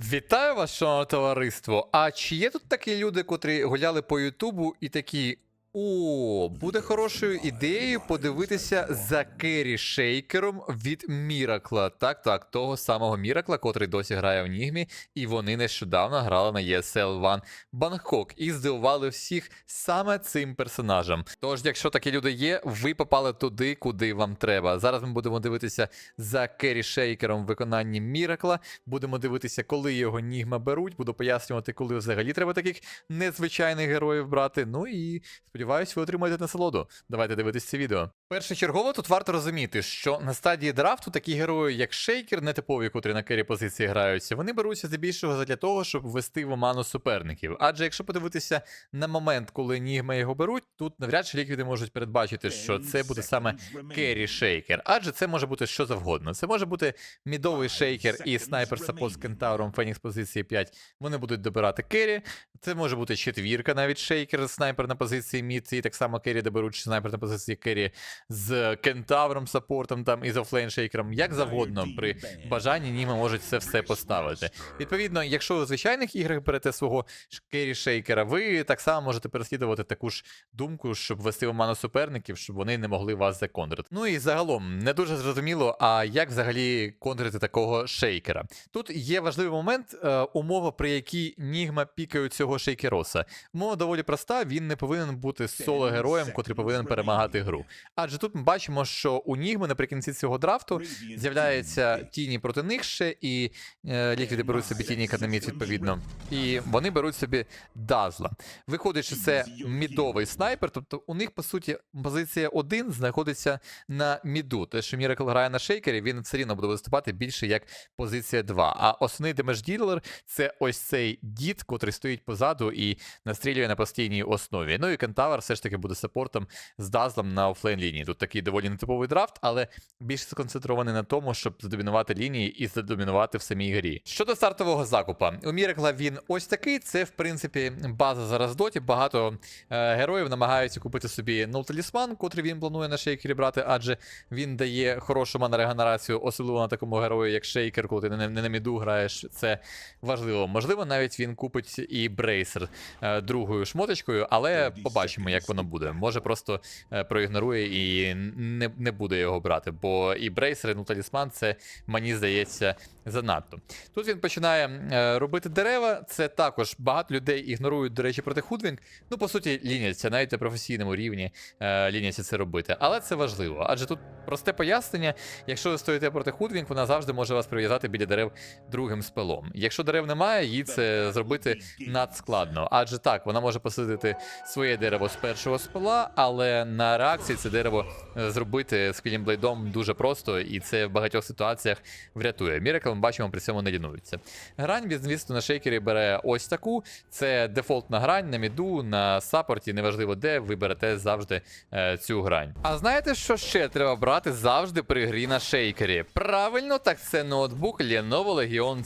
Вітаю вас, шановне товариство. А чи є тут такі люди, котрі гуляли по Ютубу і такі. О, буде хорошою ідеєю подивитися за Керрі Шейкером від Міракла. Так, так, того самого Міракла, котрий досі грає в Нігмі, і вони нещодавно грали на ESL One Бангкок і здивували всіх саме цим персонажем. Тож, якщо такі люди є, ви попали туди, куди вам треба. Зараз ми будемо дивитися за Керрі Шейкером в виконанні Міракла. Будемо дивитися, коли його Нігма беруть. Буду пояснювати, коли взагалі треба таких незвичайних героїв брати. Ну і сподіваюсь, ви отримаєте насолоду. Давайте дивитись це відео. Першочергово тут варто розуміти, що на стадії драфту такі герої, як Шейкер, нетипові, котрі на кері позиції граються, вони беруться здебільшого для того, щоб ввести в оману суперників. Адже якщо подивитися на момент, коли Нігма його беруть, тут навряд чи ліквіди можуть передбачити, що це буде саме Керрі Шейкер, адже це може бути що завгодно. Це може бути мідовий шейкер і снайпер саппорт з кентавром Фенікс позиції 5. Вони будуть добирати Керрі. Це може бути четвірка, навіть шейкер, снайпер на позиції мід, і так само Керрі доберуть снайпер на позиції Керрі з кентавром саппортом там і з офлейн шейкером, як завгодно. При бажанні Німа можуть це все поставити. Відповідно, якщо ви в звичайних іграх берете свого Керрі шейкера, ви так само можете переслідувати таку ж думку, щоб вести в оману суперників, щоб вони не могли вас законтрити. Ну і загалом не дуже зрозуміло, а як взагалі контрити такого шейкера. Тут є важливий момент, е, умова, при якій Нігма пікають цього шейкероса. Умова доволі проста, він не повинен бути соло-героєм, котрий повинен перемагати гру. Адже тут ми бачимо, що у Нігми наприкінці цього драфту з'являються тіні проти них ще, і е, ліквіди беруть собі тіні економіт, відповідно. І вони беруть собі Дазла. Виходить, що це мідовий снайпер, тобто у них, по суті, позиція 1 знаходиться на міду. Те, що Міракл грає на шейкері, він все рівно буде виступати більше як позиція 2. А основний демедж ділер це ось цей дід, котрий стоїть позаду і настрілює на постійній основі. Ну і Кентавр все ж таки буде саппортом з Дазлом на офлейн лінії. Тут такий доволі нетиповий драфт, але більше сконцентрований на тому, щоб задомінувати лінії і задомінувати в самій грі. Щодо стартового закупа, у Міракла він ось такий. Це, в принципі, база зараз доті. Багато е, героїв намагаються купити собі нуль-талісман, котрий він планує на шейкері брати, адже він дає хорошу манрегенерацію, особливо на такому герою, як шейкер, коли ти не, не на міду граєш. Це важливо. Можливо, навіть він купить і брейсер е, другою шмоточкою, але побачимо, як воно буде. Може просто е, проігнорує і не, не буде його брати, бо і брейсер, і ну, талісман це мені здається занадто. Тут він починає е, робити дерева. Це також багато людей ігнорують, до речі, проти Худвінг. Ну, по суті, ліняться, навіть на професійному рівні е, ліняться це робити. Але це важливо. Адже тут просте пояснення: якщо ви стоїте проти Худвінг, вона завжди може вас прив'язати біля дерев другим спелом. Якщо дерев немає, їй це зробити надскладно. Адже так, вона може посадити своє дерево з першого спела, але на реакції це дерево е, зробити з Квілімблейдом дуже просто, і це в багатьох ситуаціях врятує. Міракл, ми бачимо, при цьому не лінується. Грань, він, звісно, на шейкері бере ось таку. Це дефолтна грань на міду, на саппорті, неважливо де, ви берете завжди е, цю грань. А знаєте, що ще треба брати завжди при грі на шейкері? Правильно, так це ноутбук Lenovo Legion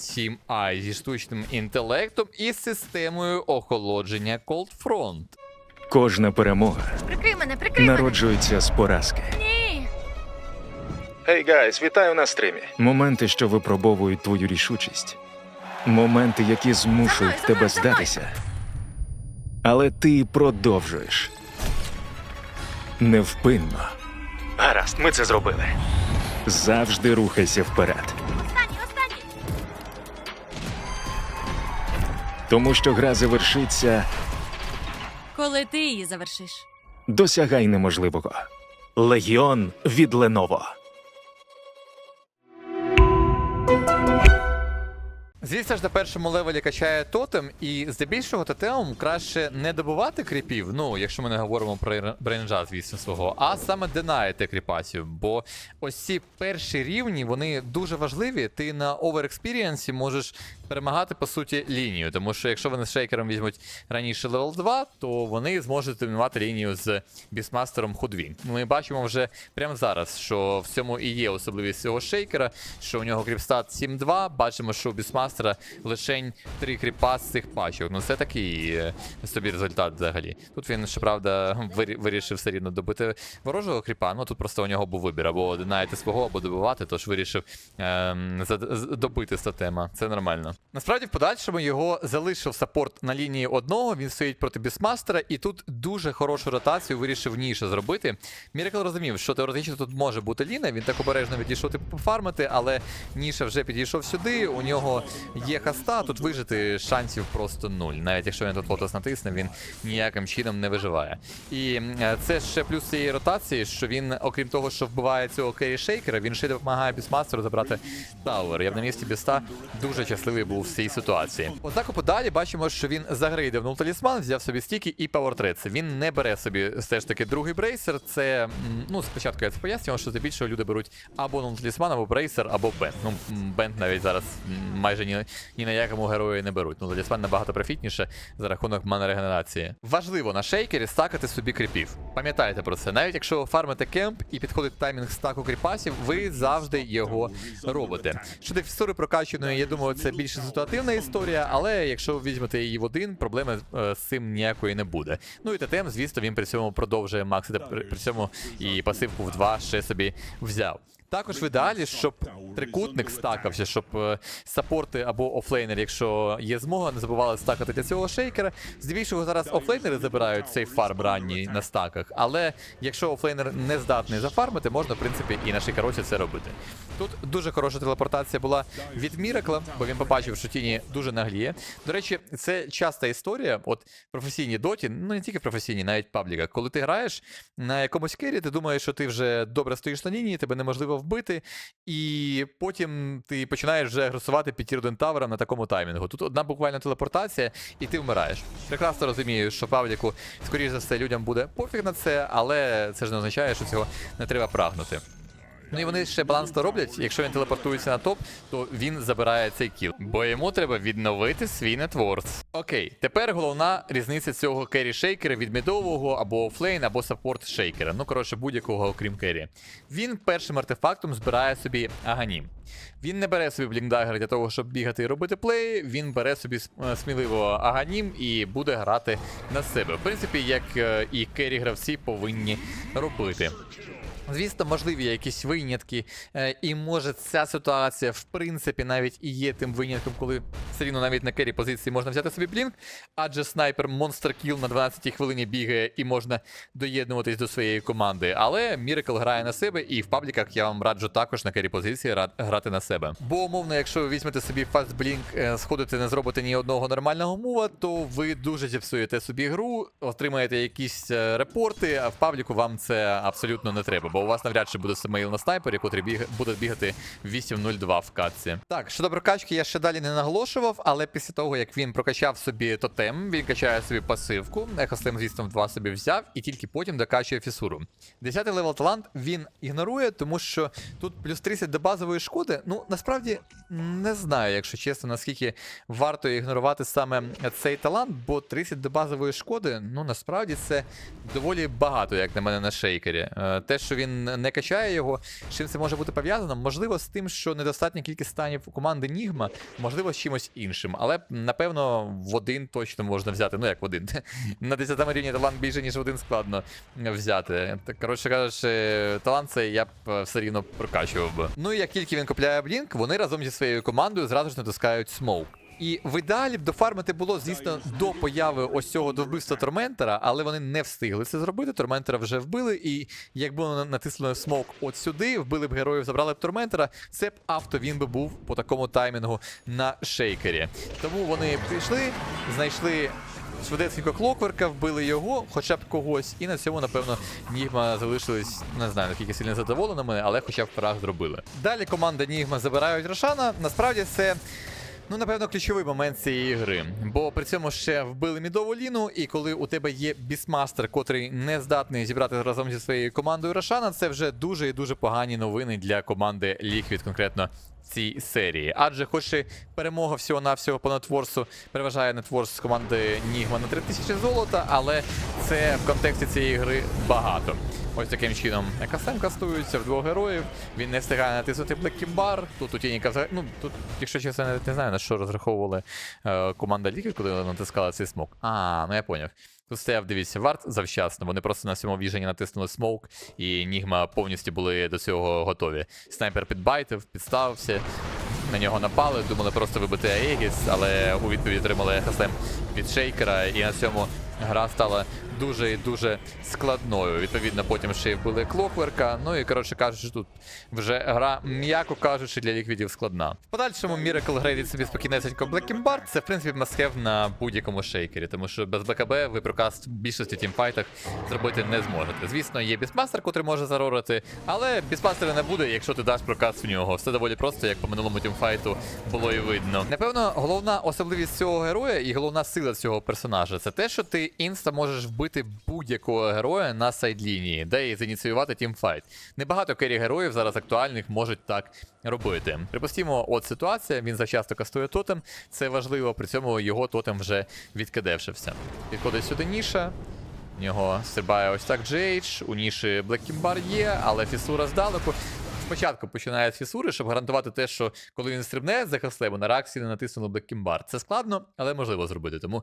7i зі штучним інтелектом і системою охолодження Cold Front. Кожна перемога Прикрий мене, прикрий мене. народжується з поразки. Ні. Гей, гайс, вітаю на стримі. Моменти, що випробовують твою рішучість. Моменти, які змушують мною, тебе здатися. Але ти продовжуєш. Невпинно. Гаразд, ми це зробили. Завжди рухайся вперед. Останній, останній. Тому що гра завершиться, Коли ти її завершиш. досягай неможливого. Легіон від Леново. Звісно ж, на першому левелі качає тотем, і здебільшого тотемом краще не добувати кріпів, ну, якщо ми не говоримо про брейнджа, звісно, свого, а саме денаєте кріпасів. Бо ось ці перші рівні, вони дуже важливі. Ти на оверекспірієнсі можеш перемагати, по суті, лінію. Тому що якщо вони з шейкером візьмуть раніше левел 2, то вони зможуть домінувати лінію з бісмастером Худвін. Ми бачимо вже прямо зараз, що в цьому і є особливість цього шейкера, що у нього кріпстат 7-2. Бачимо, що у бісмастера лишень 3 кріпа з цих пачок. Ну це такий е, собі результат взагалі. Тут він, щоправда, вирішив все рівно добити ворожого кріпа. Ну тут просто у нього був вибір або динаєте свого, або добивати, тож вирішив ем, добити статема. Це нормально. Насправді, в подальшому його залишив саппорт на лінії одного. Він стоїть проти бісмастера, і тут дуже хорошу ротацію вирішив ніше зробити. Міракл розумів, що теоретично тут може бути Ліна. Він так обережно відійшов типу пофармити, але Ніша вже підійшов сюди. У нього є хаста. Тут вижити шансів просто нуль. Навіть якщо він тут лотос натисне, він ніяким чином не виживає. І це ще плюс цієї ротації, що він, окрім того, що вбиває цього керрі шейкера, він ще допомагає бісмастеру забрати Тауер. Я б на місці біста дуже щасливий був в цій ситуації. Однак подалі бачимо, що він загрейдив талісман, взяв собі стіки і пауертрец. Він не бере собі все ж таки другий брейсер. Це ну спочатку я це пояснював, що здебільшого люди беруть або талісман, або брейсер, або бент. Ну бент навіть зараз майже ні, ні на якому герої не беруть. Ну талісман набагато профітніше за рахунок мана регенерації. Важливо на шейкері стакати собі кріпів. Пам'ятайте про це. Навіть якщо ви фармите кемп і підходить таймінг стаку кріпасів, ви завжди його робите. Щодо фісури прокачаної, я думаю, це більш ситуативна історія, але якщо візьмете її в один, проблеми е, з цим ніякої не буде. Ну і ТТМ, звісно, він при цьому продовжує максити, при цьому і пасивку в два ще собі взяв. Також в ідеалі, щоб трикутник стакався, щоб е, саппорти або офлейнери, якщо є змога, не забували стакати для цього шейкера. Здебільшого зараз офлейнери забирають цей фарм ранній на стаках, але якщо офлейнер не здатний зафармити, можна в принципі і на шейкеросі це робити. Тут дуже хороша телепортація була від Міракла, бо він побачив, що тіні дуже нагліє. До речі, це часта історія. От в професійній доті, ну не тільки в професійній, навіть пабліках. Коли ти граєш на якомусь кері, ти думаєш, що ти вже добре стоїш на лінії, тебе неможливо вбити, і потім ти починаєш вже агресувати під Тірден тавером на такому таймінгу. Тут одна буквально телепортація, і ти вмираєш. Прекрасно розумію, що Павліку, скоріш за все, людям буде пофіг на це, але це ж не означає, що цього не треба прагнути. Ну і вони ще баланс то роблять. Якщо він телепортується на топ, то він забирає цей кіл. Бо йому треба відновити свій нетворс. Окей, тепер головна різниця цього керрі шейкера від мідового або офлейн, або саппорт шейкера. Ну коротше, будь-якого окрім керрі. Він першим артефактом збирає собі аганім. Він не бере собі блінкдагер для того, щоб бігати і робити плей. Він бере собі сміливо аганім і буде грати на себе. В принципі, як е, і керрі гравці повинні робити. Звісно, можливі якісь винятки, е, і може ця ситуація в принципі навіть і є тим винятком, коли все рівно навіть на кері позиції можна взяти собі блінк, адже снайпер Monster Kill на 12-й хвилині бігає і можна доєднуватись до своєї команди. Але Miracle грає на себе, і в пабліках я вам раджу також на кері позиції грати на себе. Бо умовно, якщо ви візьмете собі фаст блінк, сходите, не зробите ні одного нормального мува, то ви дуже зіпсуєте собі гру, отримаєте якісь е, репорти, а в пабліку вам це абсолютно не треба, бо у вас навряд чи буде семейл на снайпері, котрий біг... буде бігати 8.02 в катці. Так, щодо прокачки я ще далі не наголошував, але після того, як він прокачав собі тотем, він качає собі пасивку, ехостем, звісно, в 2 собі взяв, і тільки потім докачує фісуру. 10 левел талант він ігнорує, тому що тут плюс 30 до базової шкоди. Ну, насправді не знаю, якщо чесно, наскільки варто ігнорувати саме цей талант, бо 30 до базової шкоди, ну насправді це доволі багато, як на мене, на шейкері. Е, Те, що він не качає його, з чим це може бути пов'язано? Можливо, з тим, що недостатня кількість станів у команди Нігма, можливо, з чимось іншим. Але напевно в один точно можна взяти. Ну як в один. На 10 рівні талант більше, ніж в один складно взяти. Так, коротше кажучи, талант цей я б е, все рівно прокачував би. Ну і як тільки він купляє блінк, вони разом зі своєю командою зразу ж натискають смоук. І в ідеалі б дофармити було, звісно, до появи ось цього до вбивства Торментера, але вони не встигли це зробити. Торментера вже вбили, і якби вони натиснули смок от сюди, вбили б героїв, забрали б Торментера, це б авто він би був по такому таймінгу на шейкері. Тому вони прийшли, знайшли. Швидесенько клокверка, вбили його, хоча б когось, і на цьому, напевно, Нігма залишились, не знаю, наскільки сильно задоволеними, але хоча б парах зробили. Далі команда Нігма забирають Рошана. Насправді це Ну, напевно, ключовий момент цієї гри. Бо при цьому ще вбили мідову ліну, і коли у тебе є бісмастер, котрий не здатний зібрати разом зі своєю командою Рошана, це вже дуже і дуже погані новини для команди Liquid конкретно цій серії. Адже, хоч і перемога всього-навсього по нетворсу переважає нетворс з команди Нігма на 3000 золота, але це в контексті цієї гри багато. Ось таким чином КСМ кастується в двох героїв. Він не встигає натиснути Блеккімбар. Тут у Тініка. Ну тут, якщо чесно, я не знаю на що розраховували е, команда Ліки, коли вони натискали цей смок. А, ну я поняв. Тут стояв, дивіться, варт завчасно. Вони просто на цьому віжені натиснули смоук, і Нігма повністю були до цього готові. Снайпер підбайтив, підставився. на нього напали, думали просто вибити Аегіс, але у відповідь отримали ХСМ від Шейкера, і на цьому гра стала дуже і дуже складною. Відповідно, потім ще й вбили Клокверка. Ну і коротше кажучи, тут вже гра, м'яко кажучи, для ліквідів складна. В подальшому Miracle грейдить собі спокійнесенько Bar. Це в принципі масхев на будь-якому шейкері, тому що без БКБ ви прокаст в більшості тімфайтах зробити не зможете. Звісно, є бісмастер, котрий може зарорити, але бісмастера не буде, якщо ти даш прокаст в нього. Все доволі просто, як по минулому тімфайту було і видно. Напевно, головна особливість цього героя і головна сила цього персонажа це те, що ти інста можеш вбити будь-якого героя на сайдлінії, де і зініціювати тімфайт. Небагато керрі героїв зараз актуальних можуть так робити. Припустімо, от ситуація, він завчасно кастує тотем. Це важливо, при цьому його тотем вже відкидевшився. Підходить сюди ніша. У нього стрибає ось так Джейдж, у ніші Блеккімбар є, але фісура здалеку. Спочатку починає з фісури, щоб гарантувати те, що коли він стрибне за хаслебу, на реакції не натиснули Блеккімбар. Це складно, але можливо зробити. Тому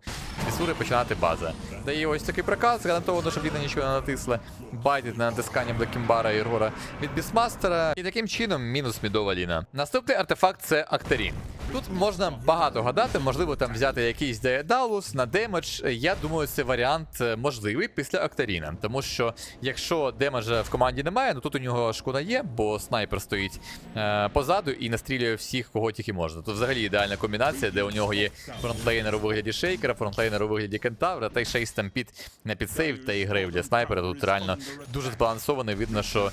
з фісури починати база. Дає ось такий приказ, гарантовано, щоб Ліна нічого не натисла. Байтить на натискання Блеккімбара і Рора від Бісмастера. І таким чином мінус мідова Ліна. Наступний артефакт це Актарін. Тут можна багато гадати, можливо, там взяти якийсь Деедалус на демедж. Я думаю, це варіант е, можливий після Актаріна. Тому що якщо демеджа в команді немає, ну тут у нього шкода є, бо снайпер стоїть е, позаду і настрілює всіх, кого тільки можна. Тут взагалі ідеальна комбінація, де у нього є фронтлейнер у вигляді шейкера, фронтлейнер у вигляді кентавра, та й ще й стампід на підсейв та і грейв для снайпера. Тут реально дуже збалансовано. Видно, що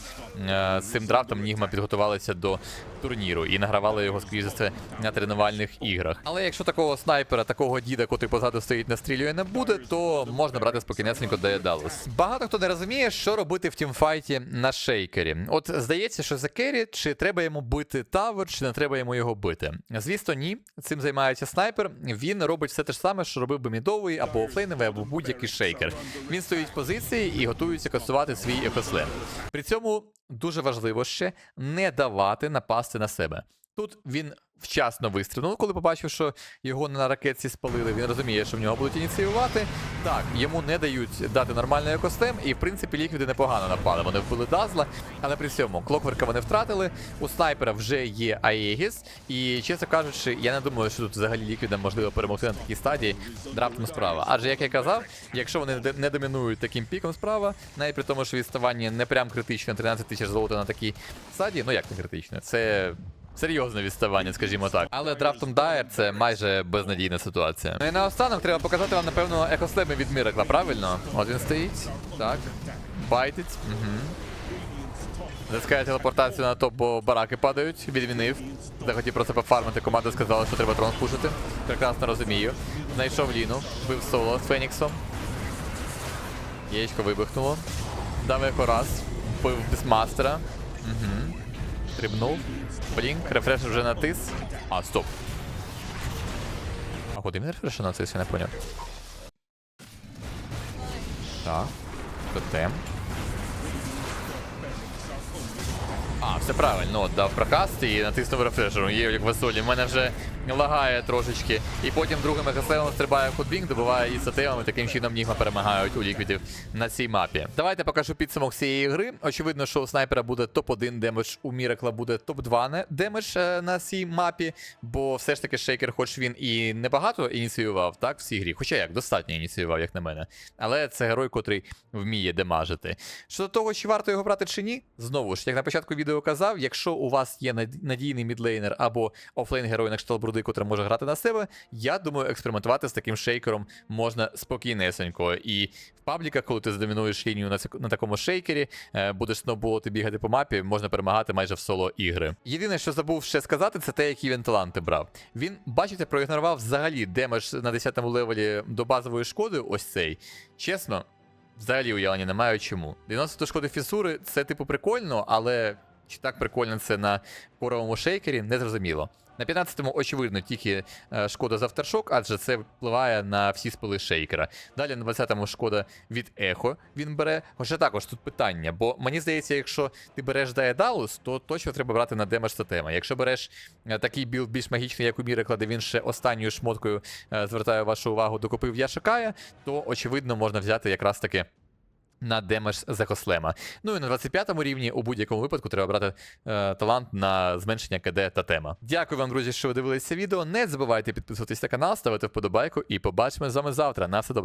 е, з цим драфтом Нігма підготувалися до турніру і награвали його, скоріш за все, на тренувальних іграх. Але якщо такого снайпера, такого діда, котрий позаду стоїть, настрілює, не буде, то можна брати спокійнесенько Деедалус. Багато хто не розуміє, що робити в тімфайті на шейкері. От здається, що за керрі, чи треба йому бити тавер, чи не треба йому його бити. Звісно, ні. Цим займається снайпер. Він робить все те ж саме, що робив би мідовий або офлейновий, або будь-який шейкер. Він стоїть в позиції і готується касувати свій екослем. При цьому дуже важливо ще не давати напасти на себе. Тут він вчасно вистрілив, коли побачив, що його на ракетці спалили. Він розуміє, що в нього будуть ініціювати. Так, йому не дають дати нормальний екосистем, і в принципі ліквіди непогано напали. Вони вбили Дазла, але при цьому клокверка вони втратили. У снайпера вже є Аегіс. І чесно кажучи, я не думаю, що тут взагалі ліквідам можливо перемогти на такій стадії драфтом справа. Адже як я казав, якщо вони не домінують таким піком справа, навіть при тому, що відставання не прям критичне 13 тисяч золота на такій стадії, ну як не критичне, це. Серйозне відставання, скажімо так. Але драфтом Дайер це майже безнадійна ситуація. Ну і наостанок треба показати вам, напевно, екослеми від Міракла, правильно? От він стоїть. Так. Байтить. Угу. Затискає телепортацію на топ, бо бараки падають. Відмінив. Захотів просто пофармити. Команда сказала, що треба трон пушити. Прекрасно розумію. Знайшов Ліну, бив соло з Феніксом. Яєчко вибухнуло. Дав еко раз. Вбив. Угу. Стрибнув. Блінк, рефреш вже натис. А, стоп. А куди він рефреш натис, я не поняв. Так. Тотем. А, все правильно, от, дав прокаст і натиснув рефрешером. Є як в. В мене вже лагає трошечки. І потім другим ехеслевом стрибає в худбінг, добиває і сатемами. Таким чином Нігма перемагають у ліквідів на цій мапі. Давайте покажу підсумок цієї гри. Очевидно, що у снайпера буде топ-1 демедж, у Міракла буде топ-2 не- демедж е, на цій мапі, бо все ж таки шейкер, хоч він і небагато ініціював, так, в цій грі. Хоча як, достатньо ініціював, як на мене. Але це герой, котрий вміє демажити. Щодо того, чи варто його брати чи ні, знову ж, як на початку відео казав, якщо у вас є надійний мідлейнер або офлейн герой на кшталт бруди, котрий може грати на себе, я думаю, експериментувати з таким шейкером можна спокійнесенько. І в пабліках, коли ти здомінуєш лінію на, на такому шейкері, е, будеш сноуболити бігати по мапі, можна перемагати майже в соло ігри. Єдине, що забув ще сказати, це те, які він таланти брав. Він, бачите, проігнорував взагалі демедж на 10-му левелі до базової шкоди, ось цей. Чесно, Взагалі уявлення не маю чому. 90 шкоди фісури це типу прикольно, але чи так прикольно це на коровому шейкері, не зрозуміло. На 15-му, очевидно, тільки е, шкода з авторшок, адже це впливає на всі спили шейкера. Далі на 20-му шкода від ехо він бере. Хоча також тут питання, бо мені здається, якщо ти береш Daedalus, то точно треба брати на демедж тотема. Якщо береш е, такий білд більш магічний, як у Мірекла, де він ще останньою шмоткою е, звертає вашу увагу, докупив Яшикая, то очевидно можна взяти якраз таки на демедж Захослема. Ну і на 25-му рівні у будь-якому випадку треба брати е, талант на зменшення КД та тема. Дякую вам, друзі, що ви дивилися відео. Не забувайте підписуватись на канал, ставити вподобайку і побачимо з вами завтра. На все добре.